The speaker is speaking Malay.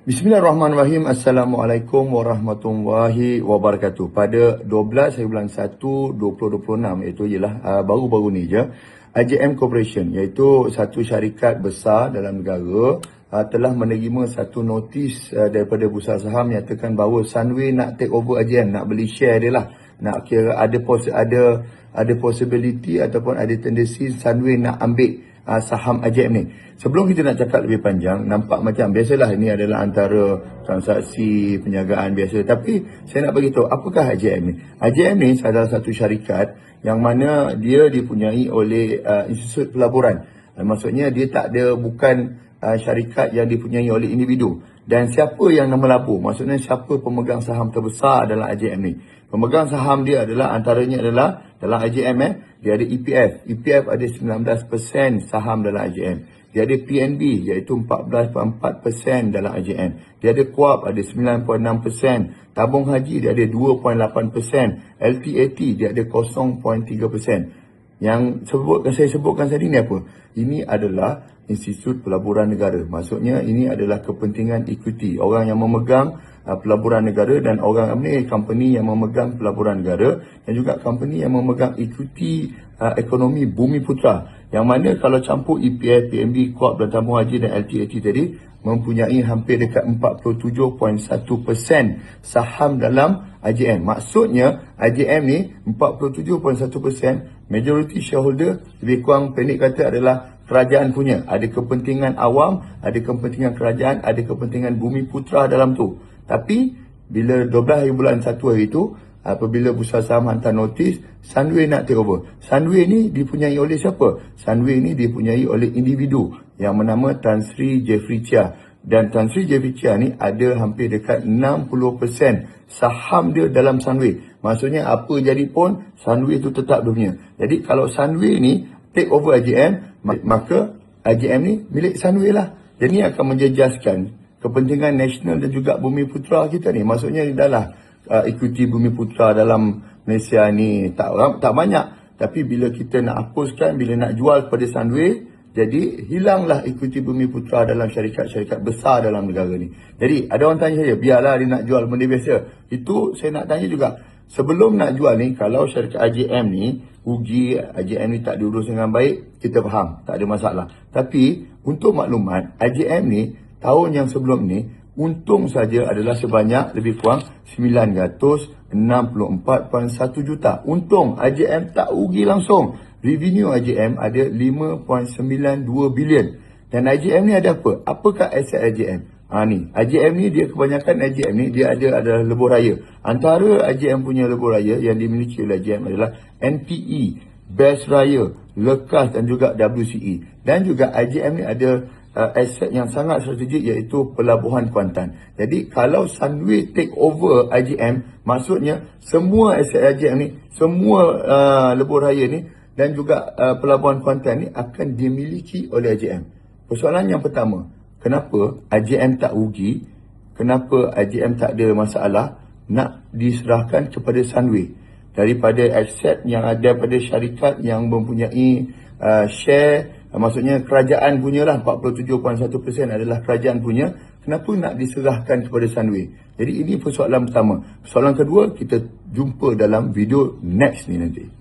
Bismillahirrahmanirrahim. Assalamualaikum warahmatullahi wabarakatuh. Pada 12 hari bulan 1 2026 iaitu ialah uh, baru-baru ni je AJM Corporation iaitu satu syarikat besar dalam negara uh, telah menerima satu notis uh, daripada bursa saham nyatakan bahawa Sunway nak take over AJM, nak beli share dia lah. Nak kira ada pos ada ada possibility ataupun ada tendensi Sunway nak ambil uh, saham AJM ni. Sebelum kita nak cakap lebih panjang, nampak macam biasalah ini adalah antara transaksi perniagaan biasa. Tapi saya nak beritahu apakah AJM ni? AJM ni adalah satu syarikat yang mana dia dipunyai oleh uh, institut pelaburan. Uh, maksudnya dia tak ada bukan uh, syarikat yang dipunyai oleh individu. Dan siapa yang melabur? Maksudnya siapa pemegang saham terbesar dalam AJM ni? Pemegang saham dia adalah antaranya adalah dalam AJM eh, dia ada EPF. EPF ada 19% saham dalam AJM. Dia ada PNB iaitu 14.4% dalam AJM. Dia ada KUAP ada 9.6%. Tabung haji dia ada 2.8%. LTAT dia ada 0.3%. Yang sebutkan saya sebutkan tadi ni apa? Ini adalah Institut Pelaburan Negara. Maksudnya ini adalah kepentingan equity. Orang yang memegang uh, pelaburan negara dan orang ini company yang memegang pelaburan negara dan juga company yang memegang equity uh, ekonomi Bumi Putra yang mana kalau campur EPF, PMB, KOP dan Haji dan LTAT tadi mempunyai hampir dekat 47.1% saham dalam AJM. Maksudnya AJM ni 47.1% majority shareholder lebih kurang pendek kata adalah kerajaan punya. Ada kepentingan awam, ada kepentingan kerajaan, ada kepentingan bumi putra dalam tu. Tapi bila 12 hari bulan 1 hari tu apabila bursa saham hantar notis Sunway nak take over. Sunway ni dipunyai oleh siapa? Sunway ni dipunyai oleh individu yang bernama Tan Sri Jeffrey Chia. Dan Tan Sri Jeffrey Chia ni ada hampir dekat 60% saham dia dalam Sunway. Maksudnya apa jadi pun Sunway tu tetap dia punya. Jadi kalau Sunway ni take over AJM, maka AJM ni milik Sunway lah. Jadi akan menjejaskan kepentingan nasional dan juga bumi putra kita ni. Maksudnya adalah uh, ikuti Bumi Putra dalam Malaysia ni tak tak banyak. Tapi bila kita nak hapuskan, bila nak jual kepada Sunway, jadi hilanglah ikuti Bumi Putra dalam syarikat-syarikat besar dalam negara ni. Jadi ada orang tanya saya, biarlah dia nak jual benda biasa. Itu saya nak tanya juga. Sebelum nak jual ni, kalau syarikat AJM ni, rugi AJM ni tak diurus dengan baik, kita faham, tak ada masalah. Tapi untuk maklumat, AJM ni tahun yang sebelum ni untung saja adalah sebanyak lebih kurang 964.1 juta. Untung AJM tak rugi langsung. Revenue AJM ada 5.92 bilion. Dan AJM ni ada apa? Apakah aset AJM? Ha ni, AJM ni dia kebanyakan AJM ni dia ada adalah lebuh raya. Antara AJM punya lebuh raya yang dimiliki oleh AJM adalah NPE, Best Raya, Lekas dan juga WCE. Dan juga AJM ni ada uh, aset yang sangat strategik iaitu pelabuhan Kuantan. Jadi kalau Sunway take over IGM, maksudnya semua aset IGM ni, semua uh, lebuh raya ni dan juga uh, pelabuhan Kuantan ni akan dimiliki oleh IGM. Persoalan yang pertama, kenapa IGM tak rugi? Kenapa IGM tak ada masalah nak diserahkan kepada Sunway? Daripada aset yang ada pada syarikat yang mempunyai uh, share maksudnya kerajaan punya lah 47.1% adalah kerajaan punya. Kenapa nak diserahkan kepada Sunway? Jadi ini persoalan pertama. Persoalan kedua kita jumpa dalam video next ni nanti